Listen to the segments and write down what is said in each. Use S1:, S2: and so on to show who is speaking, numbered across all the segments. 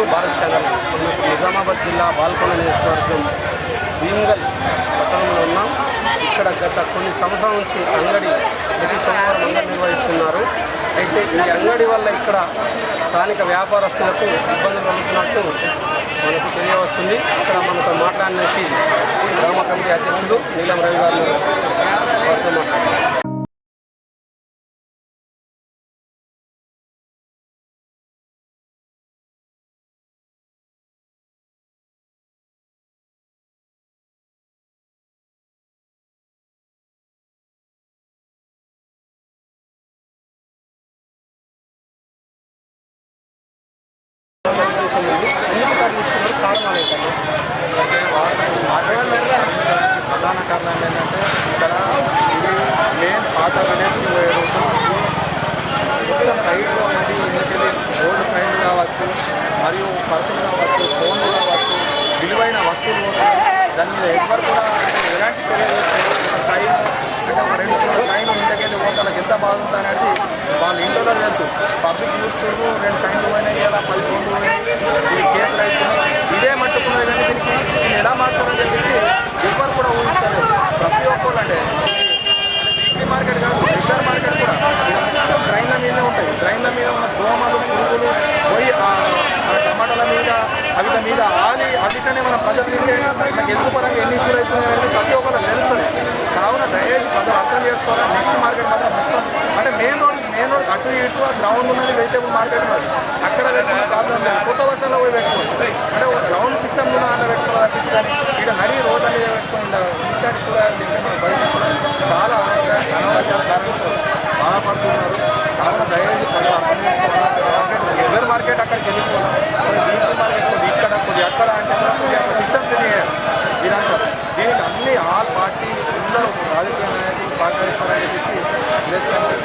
S1: Bharat channel Nizamabad జిల్లా బాల్కొండ నియోజకవర్గం భీమ్గల్ పట్టణంలో ఉన్నాం. ఇక్కడ గత కొన్ని సంవత్సరాల నుంచి అంగడి ప్రతి సోమవారం అంగడి నిర్వహిస్తున్నారు. అయితే ఈ అంగడి వల్ల ఇక్కడ స్థానిక వ్యాపారస్తులకు ఇబ్బందులు కలుగుతున్నట్టు మనకు తెలియవస్తుంది. ఇక్కడ మనతో మాట్లాడడానికి గ్రామ కమిటీ అధ్యక్షుడు నీలం రవి గారు వారితో మాట్లాడారు. తరలిస్తున్నారు కారణాలు ఏంటంటే
S2: ప్రధాన కారణం ఏంటంటే ఇక్కడ ఇది మెయిన్ పాత గణేష్ మొత్తం సైడ్లో ఉన్నది ఎందుకంటే గోల్డ్ సైడ్ కావచ్చు మరియు పర్సులు కావచ్చు ఫోన్లు కావచ్చు విలువైన వస్తువులు పోతాయి. దాని మీద ఎవరు కూడా ఎలాంటి చర్యలు చైన్ అంటే రెండు కిలో చైన్ ఇంటికెళ్ళి పోతాలకు ఎంత బాగుంటుంది అనేది వాళ్ళ ఇంట్లో తెలుసు పబ్లిక్ చూస్తున్నారు రెండు చైన్లు పోయినాయి ఇలా పది ఫోన్లు పోయినాయి ఇది కేసులు అవుతున్నాయి ఇదే మట్టుకున్నది కానీ దీనికి దీన్ని ఎలా మార్చాలని చెప్పేసి ఎవరు కూడా ఊహిస్తారు ప్రతి ఒక్కరు అంటే వీక్లీ మార్కెట్ కాదు రెగ్యులర్ మార్కెట్ కూడా ఇలా మొత్తం డ్రైన్ల మీదనే ఉంటాయి డ్రైన్ల మీద ఉన్న దోమలు పురుగులు పోయి టమాటాల మీద అవిట మీద ఆలి అవిటనే మన ప్రజలు తింటే మనకి ఎందుకు పరంగా ఎన్ని ఇష్యూలు అవుతున్నాయని ప్రతి ఒక్కరు తెలుస్తుంది కావున దయచేసి ప్రజలు అర్థం చేసుకోవాలి నెక్స్ట్ మార్కెట్ మాత్రం మొత్తం అంటే మెయిన్ రోడ్ మెయిన్ రోడ్ అటు ఇటు గ్రౌండ్ ఉన్నది వెజిటేబుల్ మార్కెట్ ఉన్నది అక్కడ పెట్టుకున్న ప్రాబ్లం లేదు. కొత్త వర్షంలో పోయి పెట్టుకోవాలి అంటే ఒక గ్రౌండ్ సిస్టమ్ కూడా అన్న పెట్టుకోవాలి తప్పించి కానీ ఇక్కడ నడి రోడ్ల మీద పెట్టుకుంటారు ఇంకా కూడా భవిష్యత్తులో చాలా అనారోగ్య- అనారోగ్యాల కారణంతో బాధపడుతున్నారు కావున దయచేసి ప్రజలు అర్థం చేసుకోవాలి మార్కెట్ ఎవరి మార్కెట్ అక్కడికి వెళ్ళిపోవాలి వీక్లీ మార్కెట్ కొద్ది ఇక్కడ కొద్ది అక్కడ అంటే కొద్ది అక్కడ సిస్టమ్ సెట్ చేయాలి ఇదంతా దీనికి అన్ని ఆల్ పార్టీ అందరూ రాజకీయ నాయకులు సహకరిస్తారని చెప్పేసి విలేజ్ కమిటీ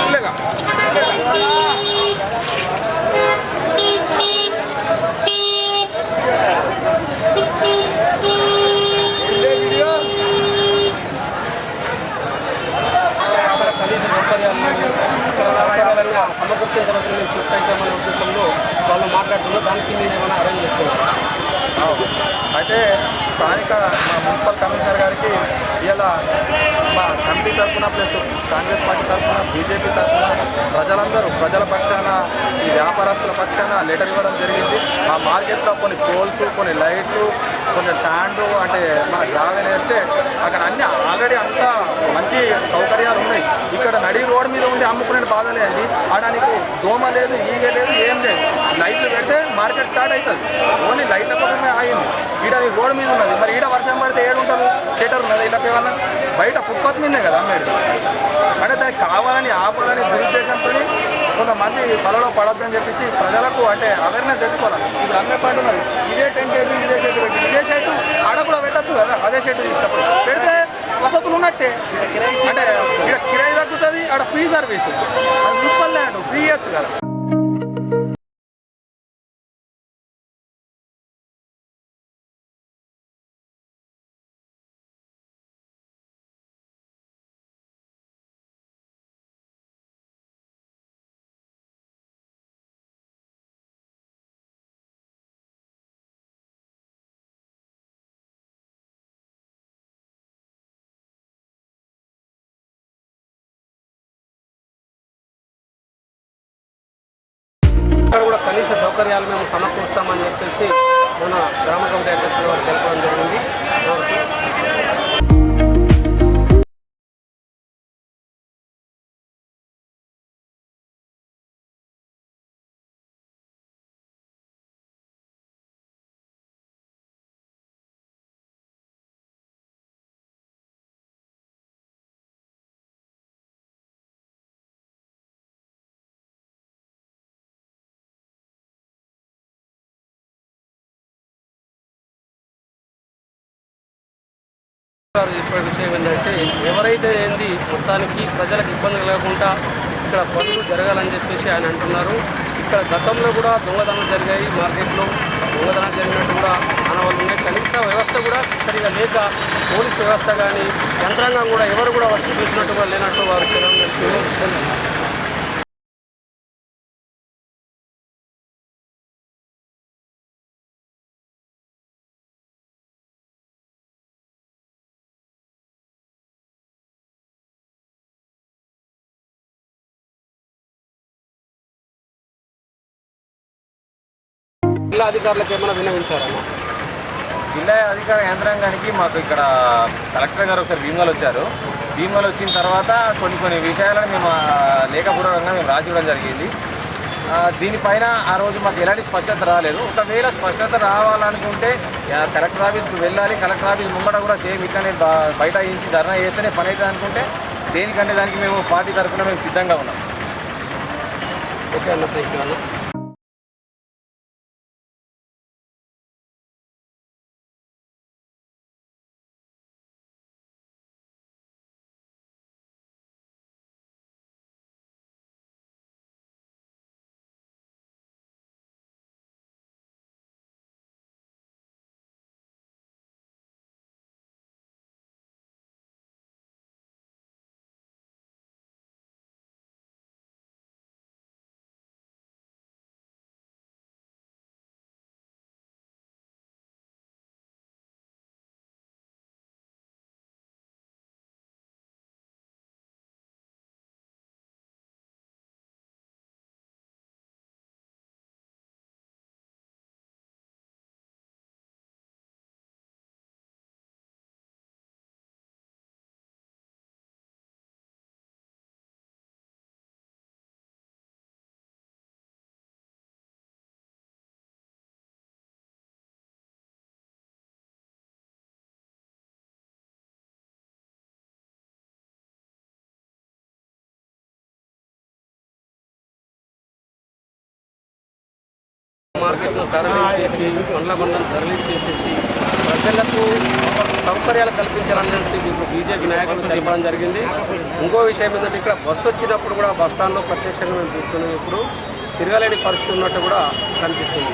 S2: ఇలాగా
S1: అక్కడ కనీస సౌకర్యాలను ఇక్కడ సౌకర్యాలన్నీ సమకూర్చగలుగుతున్న చూస్తాయితే ఉద్దేశంలో వాళ్ళు మాట్లాడుతున్నారు దానికి మీరు ఏమైనా అరేంజ్ చేస్తున్నారు
S2: అవును. అయితే స్థానిక మా మున్సిపల్ కమిషనర్ గారికి ఇలా మా కమిటీ తరఫున ప్లస్ కాంగ్రెస్ పార్టీ తరఫున బీజేపీ తరఫున ప్రజలందరూ ప్రజల పక్షాన ఈ వ్యాపారస్తుల పక్షాన లెటర్ ఇవ్వడం జరిగింది. ఆ మార్కెట్లో కొన్ని పోల్స్ కొన్ని లైట్స్ కొంచెం స్టాండ్ అంటే మన గ్రావెల్ వేస్తే అక్కడ అన్ని ఆల్రెడీ అంతా మంచి సౌకర్యాలు ఉన్నాయి. ఇక్కడ నడి రోడ్ మీద ఉండి అమ్ముకునే బాధ లేదు ఆడ నీకు దోమ లేదు ఈగ లేదు ఏం లేదు. లైట్లు పెడితే మార్కెట్ స్టార్ట్ అవుతుంది. ఓన్లీ లైట్ల కోసమే ఆగింది. ఈడ నీ రోడ్ మీద ఉన్నది. మరి ఈడ వర్షం పడితే ఏడు ఉంటారు ఉన్నది. ఇలా ఏమన్నా బయట ఫుట్పాత్ మీదే కదా అమ్మాడు అంటే దానికి కావాలని ఆపాలని దురుద్దేశంతో కొంతమంది పొలంలో పడొద్దని చెప్పించి ప్రజలకు అంటే అవేర్నెస్ తెచ్చుకోవాలి. ఇప్పుడు అమ్మే పండు ఇదే టెన్ కేజీ ఇదే షెడ్ పెట్టి ఇదే షర్టు ఆడ కూడా పెట్టచ్చు కదా అదే షర్టు తీసుకున్నప్పుడు. పెడితే వసతులు ఉన్నట్టే. అంటే ఇక్కడ కిరాయి తగ్గుతుంది ఆడ ఫ్రీ సర్వీస్. అది మున్సిపల్ ల్యాండ్ ఫ్రీ ఇవ్వచ్చు కదా.
S1: కూడా కనీస సౌకర్యాలు మేము సమకూరుస్తామని చెప్పేసి మన గ్రామ కమిటీ అధ్యక్షులు వారు తెలపడం జరిగింది. గారు చెప్పే విషయం ఏంటంటే ఎవరైతే ఏంది మొత్తానికి ప్రజలకు ఇబ్బంది లేకుండా ఇక్కడ పనులు జరగాలని చెప్పేసి ఆయన అంటున్నారు. ఇక్కడ గతంలో కూడా దొంగతనాలు జరిగాయి మార్కెట్లో. దొంగతనాలు జరిగినట్టు కూడా ఆనవాళ్ళు ఉన్నాయి. కనీస వ్యవస్థ కూడా సరిగా లేక పోలీస్ వ్యవస్థ కానీ యంత్రాంగం కూడా ఎవరు కూడా వచ్చి చూసినట్టు కూడా లేనట్టు వారు చెప్పడం జిల్లా అధికారులకు ఏమైనా విన్నవించారన్న
S3: జిల్లా అధికార యంత్రాంగానికి మాకు ఇక్కడ కలెక్టర్ గారు ఒకసారి భీమలు వచ్చారు. భీమలు వచ్చిన తర్వాత కొన్ని కొన్ని విషయాలను మేము లేఖపూర్వకంగా మేము రాసి ఇవ్వడం జరిగింది. దీనిపైన ఆ రోజు మాకు ఎలాంటి స్పష్టత రాలేదు. ఒకవేళ స్పష్టత రావాలనుకుంటే కలెక్టర్ ఆఫీస్కి వెళ్ళాలి. కలెక్టర్ ఆఫీస్ ముంగట కూడా సేమ్ బ- బయట ఇంచి ధర్నా చేస్తేనే పని అవుతుంది అనుకుంటే దేనికంటే దానికి మేము పార్టీ తరఫున మేము సిద్ధంగా ఉన్నాం.
S1: ఓకే అన్న థ్యాంక్ యూ అన్న. మార్కెట్ను తరలించేసి పండ్ల బండ్లను తరలించేసేసి ప్రజలకు సౌకర్యాలు కల్పించాలన్నట్టు ఇప్పుడు బీజేపీ నాయకులు తెలపడం జరిగింది. ఇంకో విషయం ఏంటంటే ఇక్కడ బస్సు వచ్చినప్పుడు కూడా బస్ స్టాండ్లో ప్రత్యక్షంగా మేము చూస్తున్నాం. ఇప్పుడు తిరగలేని పరిస్థితి ఉన్నట్టు కూడా కనిపిస్తుంది.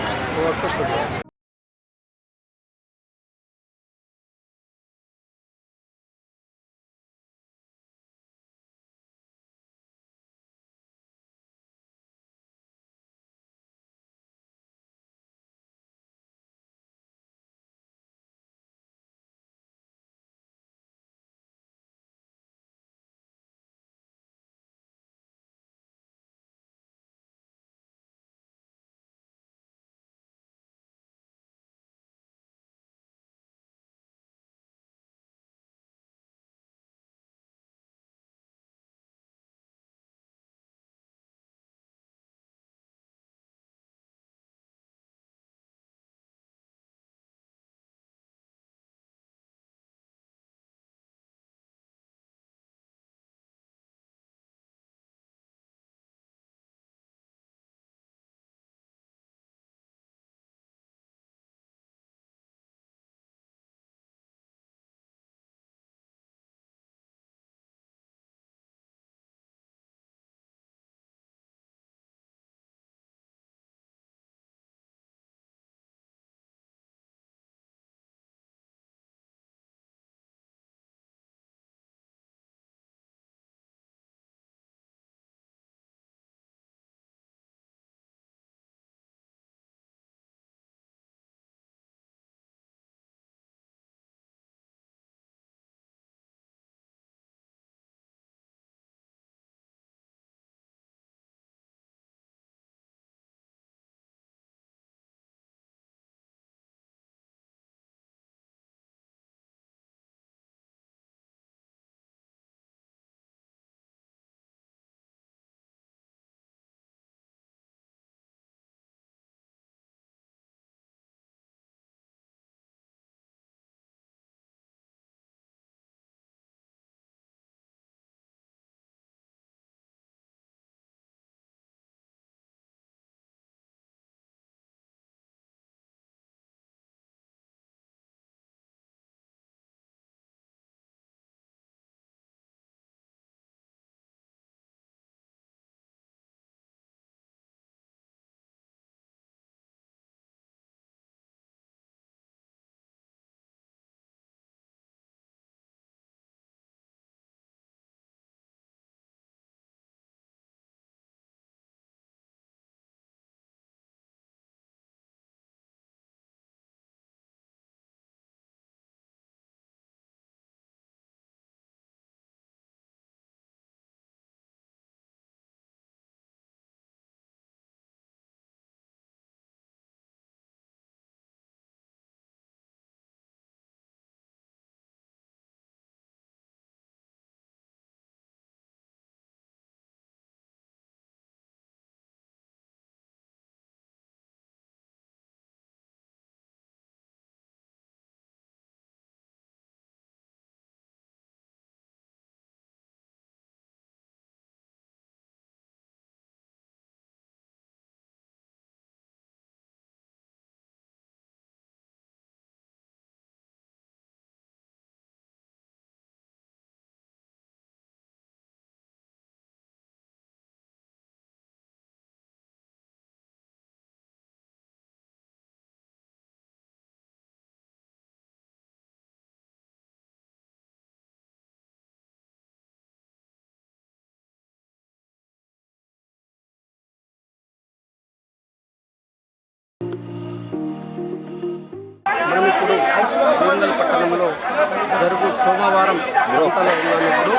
S1: జరుగు సోమవారం సంతలో ఉన్నప్పుడు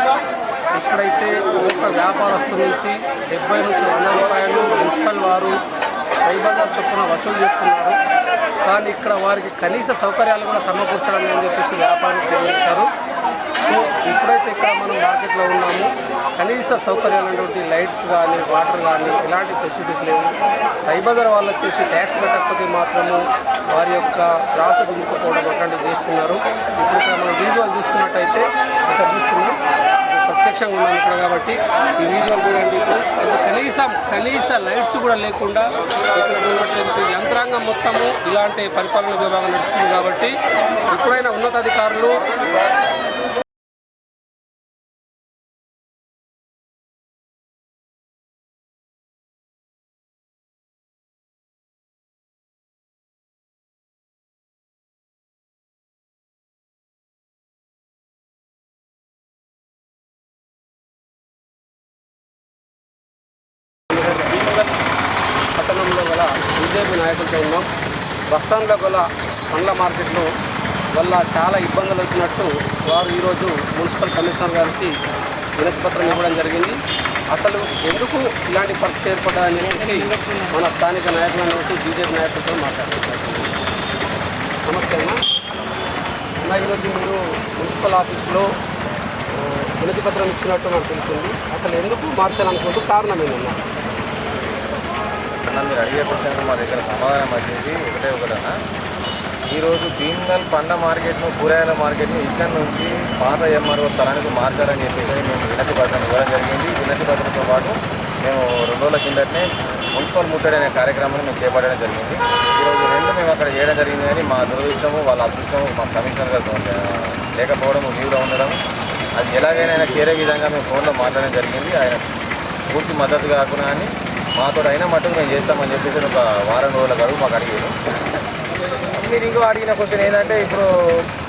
S1: ఇక్కడైతే ఒక్క వ్యాపారస్తు నుంచి డెబ్బై నుంచి వంద రూపాయలు మున్సిపల్ వారు పైబజార్ చొప్పున వసూలు చేస్తున్నారు. కానీ ఇక్కడ వారికి కనీస సౌకర్యాలు కూడా సమకూర్చడం అని చెప్పేసి వ్యాపారం తెలియజేశారు. సో ఇప్పుడైతే ఇక్కడ మనం మార్కెట్లో ఉన్నాము. కనీస సౌకర్యాలటువంటి లైట్స్ కానీ వాటర్ కానీ ఇలాంటి ఫెసిలిటీస్ లేవు. రైబజార్ వాళ్ళు వచ్చేసి ట్యాక్స్ కట్టకపోతే మాత్రము వారి యొక్క రాస గుంపుకోవడం అట్లాంటివి చేస్తున్నారు. ఇప్పుడు ఇక్కడ మనం విజువల్ చూస్తున్నట్టయితే ఇక్కడ చూస్తున్నాం. ప్రత్యక్షంగా ఉన్నాం ఇక్కడ కాబట్టి ఈ విజువల్ చూడండి ఇప్పుడు. కనీసం కనీస లైట్స్ కూడా లేకుండా ఇక్కడ ఉన్నటువంటి యంత్రాంగం మొత్తము ఇలాంటి పరిపాలన విభాగం నడుస్తుంది కాబట్టి ఇప్పుడైనా ఉన్నతాధికారులు నాయకులతో ఉన్నాం. బస్టాండ్లో గల పండ్ల మార్కెట్లో వల్ల చాలా ఇబ్బందులు అవుతున్నట్టు వారు ఈరోజు మున్సిపల్ కమిషనర్ గారికి వినతిపత్రం ఇవ్వడం జరిగింది. అసలు ఎందుకు ఇలాంటి పరిస్థితి ఏర్పడాలని చెప్పేసి మన స్థానిక నాయకులను బీజేపీ నాయకులతో మాట్లాడుతున్నారు నమస్తే అమ్మా. ఈరోజు మీరు మున్సిపల్ ఆఫీస్లో వినతిపత్రం ఇచ్చినట్టు నాకు తెలిసింది. అసలు ఎందుకు మార్చాలనుకుంటూ కారణం ఏంటన్నా
S3: అన్న మీరు అడిగే క్వశ్చన్ మా దగ్గర సమాధానం వచ్చేసి ఒకటే ఒకటన్నా. ఈరోజు భీమ్గల్ పండ్ల మార్కెట్ను కూరగాయల మార్కెట్ను ఇక్కడ నుంచి పాత ఎంఆర్ఓ స్థలానికి మార్చాలని చెప్పేసి మేము వినతి పత్రం ఇవ్వడం జరిగింది. వినతి పత్రంతో పాటు మేము రెండు రోజుల కిందటనే మున్సిపల్ ముట్టడి అనే కార్యక్రమాన్ని మేము చేపట్టడం జరిగింది. ఈరోజు రెండు మేము అక్కడ చేయడం జరిగింది కానీ మా దురదృష్టము వాళ్ళ అదృష్టము మా కమిషనర్ గారు లేకపోవడం లీవ్లో ఉండడం అది ఎలాగైనా చేరే విధంగా మేము ఫోన్లో మాట్లాడడం జరిగింది. ఆయన పూర్తి మద్దతు కాకుండా అని మాతో అయినా మటుకు మేము చేస్తామని చెప్పేసి ఒక వారం రోజుల గడువు మాకు అడిగారు మీరు ఇంకో అడిగిన క్వశ్చన్ ఏంటంటే ఇప్పుడు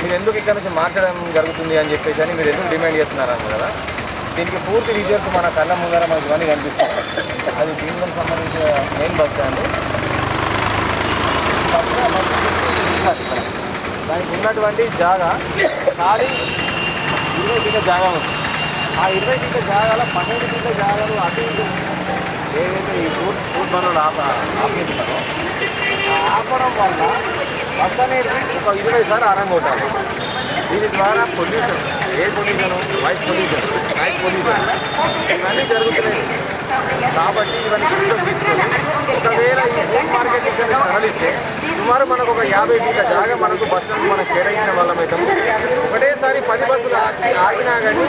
S3: మీరు ఎందుకు ఇక్కడ నుంచి మార్చడం జరుగుతుంది అని చెప్పేసి అని మీరు ఎందుకు డిమాండ్ చేస్తున్నారు అన్న కదా. దీనికి పూర్తి రిజల్ట్స్ మన కళ్ళ ముందర మనకి ఇవన్నీ కనిపిస్తాయి. అది దీనికి సంబంధించిన మెయిన్ బస్ స్టాండ్ దానికి ఉన్నటువంటి జాగా ఖాళీ ఇరవై ఫీట్ల జాగా ఉంది. ఆ ఇరవై ఫీట్ల జాగాలో పన్నెండు ఫీట్ల జాగాలు అటు ఇటు ఏదైతే ఈ ఫుడ్ ఫుడ్ బండ్లు ఆప ఆ ఆపడం వల్ల బస్ అనేది ఒక ఇరవై సార్లు ఆరం కొట్టాలి దీని ద్వారా pollution air pollution voice pollution noise pollution ఇవన్నీ జరుగుతున్నాయి. కాబట్టి ఇవన్నీ దృష్టిలో తీసుకొని ఒకవేళ ఈ ఫుడ్ మార్కెట్ ఇక్కడ నుంచి తరలిస్తే సుమారు మనకు ఒక యాభై ఫీట్ల జాగా మనకు బస్ స్టాండ్ మనకు కేటాయించిన వాళ్ళం అవుతాము ఒకటేసారి పది బస్సులు వచ్చి ఆగినా కానీ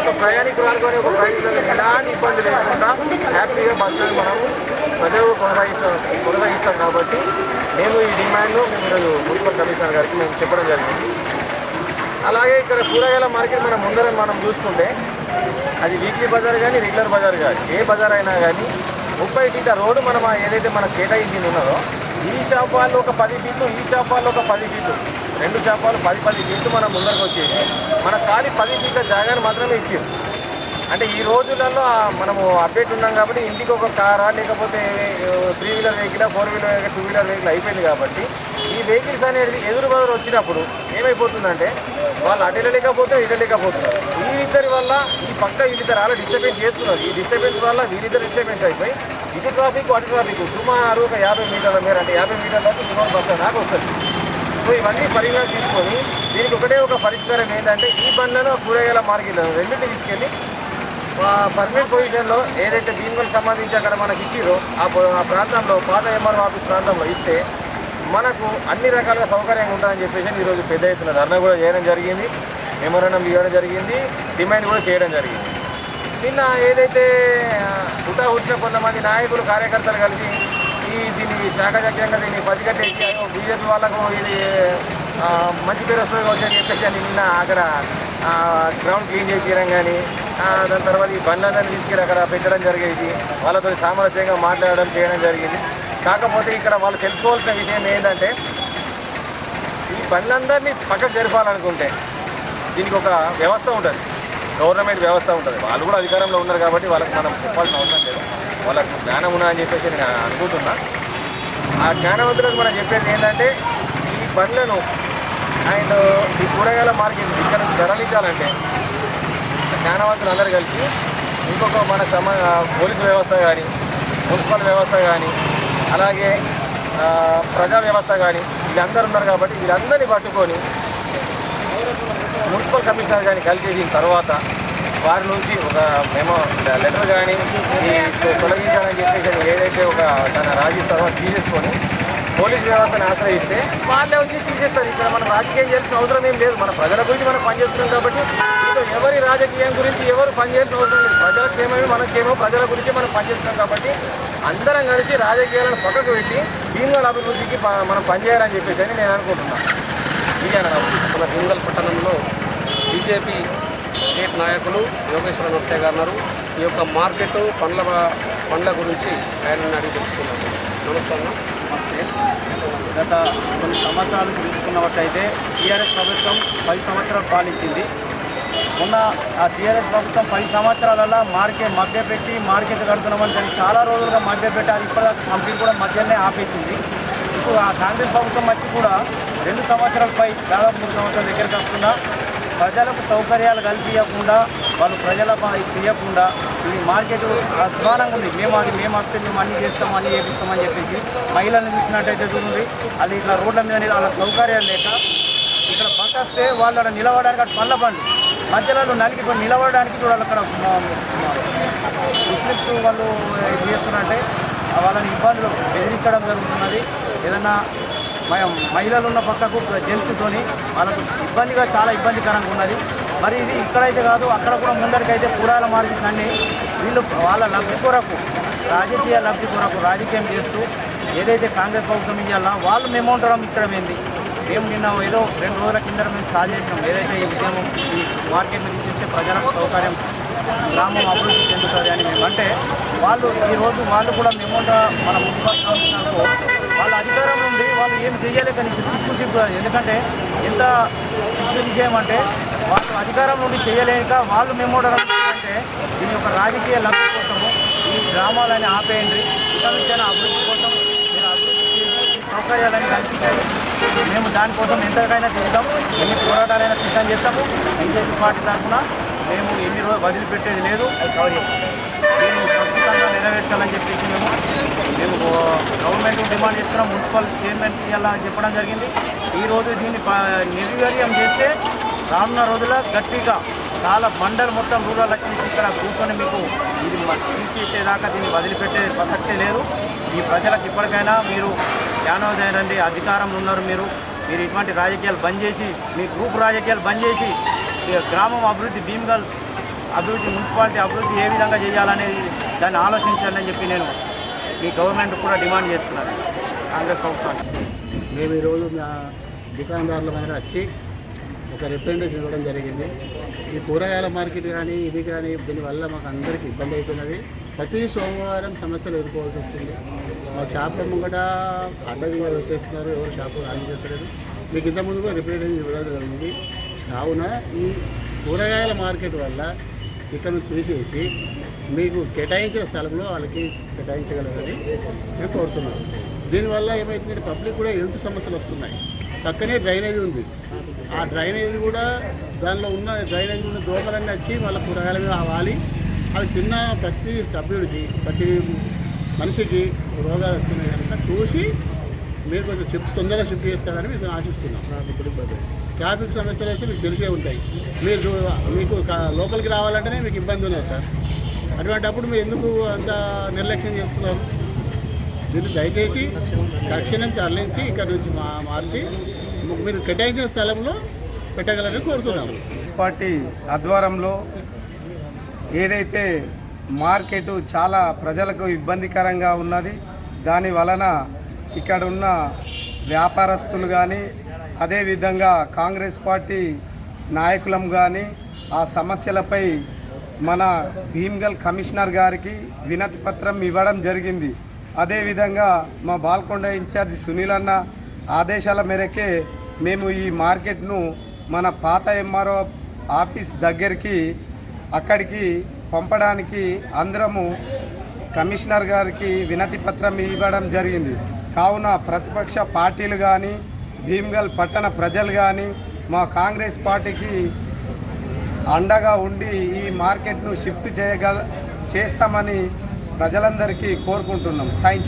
S3: ఒక ప్రయాణికురాలు కానీ ఒక ప్రయాణికులు ఎలాంటి ఇబ్బంది లేకుండా హ్యాపీగా బస్ స్టాండ్ మనము సజావుగా కొనసాగిస్తాం కొనసాగిస్తాం కాబట్టి మేము ఈ డిమాండ్ను మేము ఈరోజు మున్సిపల్ కమిషనర్ గారికి మేము చెప్పడం జరిగింది. అలాగే ఇక్కడ కూరగాయల మార్కెట్ మనం ముందర మనం చూసుకుంటే అది వీక్లీ బజార్ కానీ రెగ్యులర్ బజార్ కానీ ఏ బజార్ అయినా కానీ ముప్పై ఫీట్ల రోడ్డు మనం ఏదైతే మనకు కేటాయించింది ఉన్నదో ఈ షాప్ వాళ్ళు ఒక పది ఫీట్లు ఈ షాప్ వాళ్ళు ఒక పది ఫీట్లు. రెండు షాప్ వాళ్ళు పది పది ఫీట్లు మనం ముందరకు వచ్చేసి మన ఖాళీ పది ఫీట్ల జాగాను మాత్రమే ఇచ్చారు. అంటే ఈ రోజులలో మనము అప్డేట్ ఉన్నాం కాబట్టి ఇంటికి ఒక కారా లేకపోతే three wheeler vehicle four wheeler vehicle two wheeler vehicle అయిపోయింది కాబట్టి ఈ వెహికల్స్ అనేది ఎదురు బదులు వచ్చినప్పుడు ఏమైపోతుందంటే వాళ్ళు అటు వెళ్ళలేకపోతే ఇటు వెళ్ళలేకపోతున్నారు. వీరిద్దరి వల్ల ఈ పక్క వీళ్ళిద్దరు అలా డిస్టర్బెన్స్ చేస్తున్నారు. ఈ డిస్టర్బెన్స్ వల్ల వీరిద్దరు డిస్టర్బెన్స్ అయిపోయి ఇటు ట్రాఫిక్ అటు ట్రాఫిక్ సుమారు ఒక యాభై మీటర్ల మేర అంటే యాభై మీటర్ల వరకు సుమారు బస్సు దాకా వస్తుంది. సో ఇవన్నీ పరిగణ తీసుకొని దీనికి ఒకటే ఒక పరిష్కారం ఏంటంటే ఈ బండ్లను కూరగాయల మార్కెట్లను రెండింటి తీసుకెళ్ళి పర్మనెంట్ పొజిషన్లో ఏదైతే దీనికి సంబంధించి అక్కడ మనకి ఇచ్చిరో ఆ ఆ ప్రాంతంలో పాత ఎంఆర్ఓ ఆఫీస్ ప్రాంతంలో ఇస్తే మనకు అన్ని రకాలుగా సౌకర్యంగా ఉంటుందని చెప్పేసి ఈరోజు పెద్ద ఎత్తున ధర్నా కూడా చేయడం జరిగింది. మెమోరాండం ఇవ్వడం జరిగింది డిమాండ్ కూడా చేయడం జరిగింది. నిన్న ఏదైతే హుటా హుట్టిన కొంతమంది నాయకులు కార్యకర్తలు కలిసి ఈ దీన్ని చాకచక్యంగా దీన్ని పసిగట్టేసి బీజేపీ వాళ్ళకు ఇది మంచి పేరు వస్తుంది కావచ్చు అని చెప్పేసి అని నిన్న అక్కడ గ్రౌండ్ క్లీన్ చేయించడం కానీ దాని తర్వాత ఈ బండ్లందరినీ తీసుకెళ్ళి అక్కడ పెట్టడం జరిగేది. వాళ్ళతో సామరస్యంగా మాట్లాడడం చేయడం జరిగింది. కాకపోతే ఇక్కడ వాళ్ళు తెలుసుకోవాల్సిన విషయం ఏంటంటే ఈ బండ్లందరినీ పక్కకు జరపాలనుకుంటే దీనికి ఒక వ్యవస్థ ఉంటుంది. గవర్నమెంట్ వ్యవస్థ ఉంటుంది. వాళ్ళు కూడా అధికారంలో ఉన్నారు కాబట్టి వాళ్ళకి మనం చెప్పాల్సిన అవసరం లేదు. వాళ్ళకు జ్ఞానం ఉన్నా అని చెప్పేసి నేను అనుకుంటున్నా. ఆ జ్ఞానవంతులకు మనం చెప్పేది ఏంటంటే ఈ పనులను అండ్ ఈ కూరగాయల మార్కెట్ ఇక్కడ తరలించాలంటే జ్ఞానవంతులు అందరూ కలిసి ఇంకొక మన సమ పోలీసు వ్యవస్థ కానీ మున్సిపల్ వ్యవస్థ కానీ అలాగే ప్రజా వ్యవస్థ కానీ వీళ్ళందరూ ఉన్నారు కాబట్టి వీళ్ళందరినీ పట్టుకొని మున్సిపల్ కమిషనర్ కానీ కలిసేసిన తర్వాత వారి నుంచి ఒక మేము లెటర్ కానీ ఈ తొలగించాలని చెప్పేసి ఏదైతే ఒక తన రాజిస్తారో అది తీసేసుకొని పోలీస్ వ్యవస్థను ఆశ్రయిస్తే వాళ్ళే వచ్చి తీసేస్తారు. ఇక్కడ మనం రాజకీయం చేయాల్సిన అవసరం ఏం లేదు. మన ప్రజల గురించి మనం పనిచేస్తున్నాం కాబట్టి ఎవరి రాజకీయం గురించి ఎవరు పనిచేయాల్సిన అవసరం లేదు. ప్రజల క్షేమమే మన క్షేమం ప్రజల గురించి మనం పనిచేస్తున్నాం కాబట్టి అందరం కలిసి రాజకీయాలను పక్కకు పెట్టి భీమగల్ అభివృద్ధికి ప- మనం పనిచేయాలని చెప్పేసి అని నేను అనుకుంటున్నాను. ఇది అన్న
S1: భీమగల్ పట్టణంలో బీజేపీ స్టేట్ నాయకులు యోగేశ్వర నర్సయ్య గారు ఉన్నారు ఈ యొక్క మార్కెట్ పండ్ల పండ్ల గురించి ఆయన అడిగి తెలుసుకున్నాను నమస్తే అన్న.
S4: నమస్తే. గత కొన్ని సంవత్సరాలు తీసుకున్నట్టయితే టీఆర్ఎస్ ప్రభుత్వం పది సంవత్సరాలు పాలించింది. మొన్న ఆ టీఆర్ఎస్ ప్రభుత్వం పది సంవత్సరాలలో మార్కెట్ మభ్యపెట్టి మార్కెట్ కడుతున్నామని దాన్ని చాలా రోజులుగా మధ్య అది ఇప్పుడు కంపెనీ కూడా మధ్యనే ఆపేసింది. ఇప్పుడు ఆ కాంగ్రెస్ ప్రభుత్వం వచ్చి కూడా రెండు సంవత్సరాలపై దాదాపు మూడు సంవత్సరాల దగ్గరికి వస్తున్నా. ప్రజలకు సౌకర్యాలు కల్పించకుండా వాళ్ళు ప్రజల చేయకుండా ఈ మార్కెట్ అధ్వానంగా ఉంది. మేము అది మేము వస్తే మేము అన్ని చేస్తాం అన్ని చేపిస్తామని చెప్పేసి మహిళలను చూసినట్టయితే చూడండి అది ఇట్లా రోడ్ల మీద వాళ్ళ సౌకర్యాలు లేక ఇక్కడ బస్ వస్తే వాళ్ళు అక్కడ నిలబడడానికి అటు పళ్ళ పండు మధ్యలో నలిగి నిలబడడానికి చూడాలి అక్కడ ముస్లిమ్స్ వాళ్ళు ఏం చేస్తున్నారంటే వాళ్ళని ఇబ్బందులు బెదిరించడం జరుగుతున్నది. ఏదన్నా మహిళలు ఉన్న పక్కకు జెంట్స్తోని వాళ్ళకు ఇబ్బందిగా చాలా ఇబ్బందికరంగా ఉన్నది. మరి ఇది ఇక్కడైతే కాదు అక్కడ కూడా ముందరికైతే కూరగాయల మార్కెట్స్ అన్ని వీళ్ళు వాళ్ళ లబ్ధి కొరకు రాజకీయ లబ్ధి కొరకు రాజకీయం చేస్తూ ఏదైతే కాంగ్రెస్ ప్రభుత్వం ఇవ్వాలా వాళ్ళు మెమౌంటరం ఇచ్చడం ఏంది? మేము నిన్న ఏదో రెండు రోజుల కింద మేము చార్జ్ చేసినాం. ఏదైతే ఈ ఉద్యమం ఈ మార్కెట్ని చేస్తే ప్రజలకు సౌకర్యం గ్రామం అభివృద్ధి చెందుతుంది అని మేము అంటే వాళ్ళు ఈరోజు వాళ్ళు కూడా మేమోట మన మున్సిపల్ కమిషనర్కు వాళ్ళ అధికారం నుండి వాళ్ళు ఏం చేయలేక కనీసం సిగ్గు సిగ్గు ఎందుకంటే ఎంత సిగ్గు విషయం అంటే వాళ్ళు అధికారం నుండి చేయలేక వాళ్ళు మెమోడర్ అంటే దీని యొక్క రాజకీయ లబ్ధి కోసము ఈ గ్రామాలని ఆపేయండి. ఇక్కడ విషయాన్ని అభివృద్ధి కోసం మీరు అభివృద్ధి సౌకర్యాలని కల్పించాలి మేము దానికోసం ఎంతకైనా తిరుగుతాం ఎన్ని పోరాటాలైనా సిద్ధం చేస్తాము. బీజేపీ పార్టీ తరఫున మేము ఎన్ని రోజులు వదిలిపెట్టేది లేదు. మేము ఖచ్చితంగా నెరవేర్చాలని చెప్పేసి మేము మేము గవర్నమెంట్ డిమాండ్ చెప్తున్నాం మున్సిపల్ చైర్మన్ ఇలా చెప్పడం జరిగింది. ఈరోజు దీన్ని నిర్వీర్యం చేస్తే రానున్న రోజుల్లో గట్టిగా చాలా మండలు మొత్తం రూరల్ వచ్చేసి ఇక్కడ కూర్చొని మీకు ఇది తీసేసేదాకా దీన్ని వదిలిపెట్టే ప్రసక్తే లేదు. ఈ ప్రజలకు ఇప్పటికైనా మీరు జ్ఞానోదయం రండి అధికారంలో ఉన్నారు మీరు. మీరు ఇటువంటి రాజకీయాలు బంద్ చేసి మీ గ్రూప్ రాజకీయాలు బంద్ చేసి గ్రామం అభివృద్ధి భీమ్గల్ అభివృద్ధి మున్సిపాలిటీ అభివృద్ధి ఏ విధంగా చేయాలనేది దాన్ని ఆలోచించాలని చెప్పి నేను మీ గవర్నమెంట్ కూడా డిమాండ్ చేస్తున్నాను కాంగ్రెస్ ప్రభుత్వానికి.
S5: మేము ఈరోజు మా దుకాణదారుల మీద వచ్చి ఒక రిప్రజెంటేషన్ ఇవ్వడం జరిగింది. ఈ కూరగాయల మార్కెట్ కానీ ఇది కానీ దీనివల్ల మాకు అందరికీ ఇబ్బంది అవుతున్నది. ప్రతి సోమవారం సమస్యలు ఎదుర్కోవాల్సి వస్తుంది. మా షాపుల ముంగట అడ్డంగా వచ్చేస్తున్నారు ఎవరు షాపు రాణించట్లేదు మీకు ఇంతకుముందు కూడా రిప్రజెంటేషన్ ఇవ్వడం జరిగింది. కావున ఈ కూరగాయల మార్కెట్ వల్ల ఇక్కడ తీసేసి మీకు కేటాయించిన స్థలంలో వాళ్ళకి కేటాయించగలరని నేను కోరుతున్నాను. దీనివల్ల ఏమవుతుందంటే పబ్లిక్ కూడా హెల్త్ సమస్యలు వస్తున్నాయి. పక్కనే డ్రైనేజ్ ఉంది. ఆ డ్రైనేజ్ కూడా దానిలో ఉన్న డ్రైనేజ్ ఉన్న దోమలన్నీ వచ్చి వాళ్ళ కూరగాయల మీద వాలి అవి తిన్న ప్రతి సభ్యుడికి ప్రతి మనిషికి రోగాలు వస్తున్నాయి కనుక చూసి మీరు కొంచెం షిఫ్ట్ తొందరగా షిఫ్ట్ చేస్తారని మేము ఆశిస్తున్నాం. ట్రాఫిక్ సమస్యలు అయితే మీకు తెలిసే ఉంటాయి. మీరు మీకు లోపలికి రావాలంటేనే మీకు ఇబ్బంది ఉన్నది సార్. అటువంటప్పుడు మీరు ఎందుకు అంత నిర్లక్ష్యం చేస్తున్నారు? దీన్ని దయచేసి తక్షణం తరలించి ఇక్కడ నుంచి మా మార్చి మీరు కేటాయించిన స్థలంలో పెట్టగలరని కోరుతున్నాము.
S6: పార్టీ ఆధ్వర్యంలో ఏదైతే మార్కెట్ చాలా ప్రజలకు ఇబ్బందికరంగా ఉన్నది దాని వలన ఇక్కడ ఉన్న వ్యాపారస్తులు కానీ అదేవిధంగా కాంగ్రెస్ పార్టీ నాయకులం కానీ ఆ సమస్యలపై మన భీమ్గల్ కమిషనర్ గారికి వినతి పత్రం ఇవ్వడం జరిగింది. అదేవిధంగా మా బాల్కొండ ఇన్ఛార్జి సునీల్ అన్న ఆదేశాల మేరకే మేము ఈ మార్కెట్ను మన పాత ఎంఆర్ఓ ఆఫీస్ దగ్గరికి అక్కడికి పంపడానికి అందరము కమిషనర్ గారికి వినతి పత్రం ఇవ్వడం జరిగింది. కావున ప్రతిపక్ష పార్టీలు కానీ భీమ్గల్ పట్టణ ప్రజలు కానీ మా కాంగ్రెస్ పార్టీకి అండగా ఉండి ఈ మార్కెట్ను షిఫ్ట్ చేయగల చేస్తామని ప్రజలందరికీ కోరుకుంటున్నాం. Thank you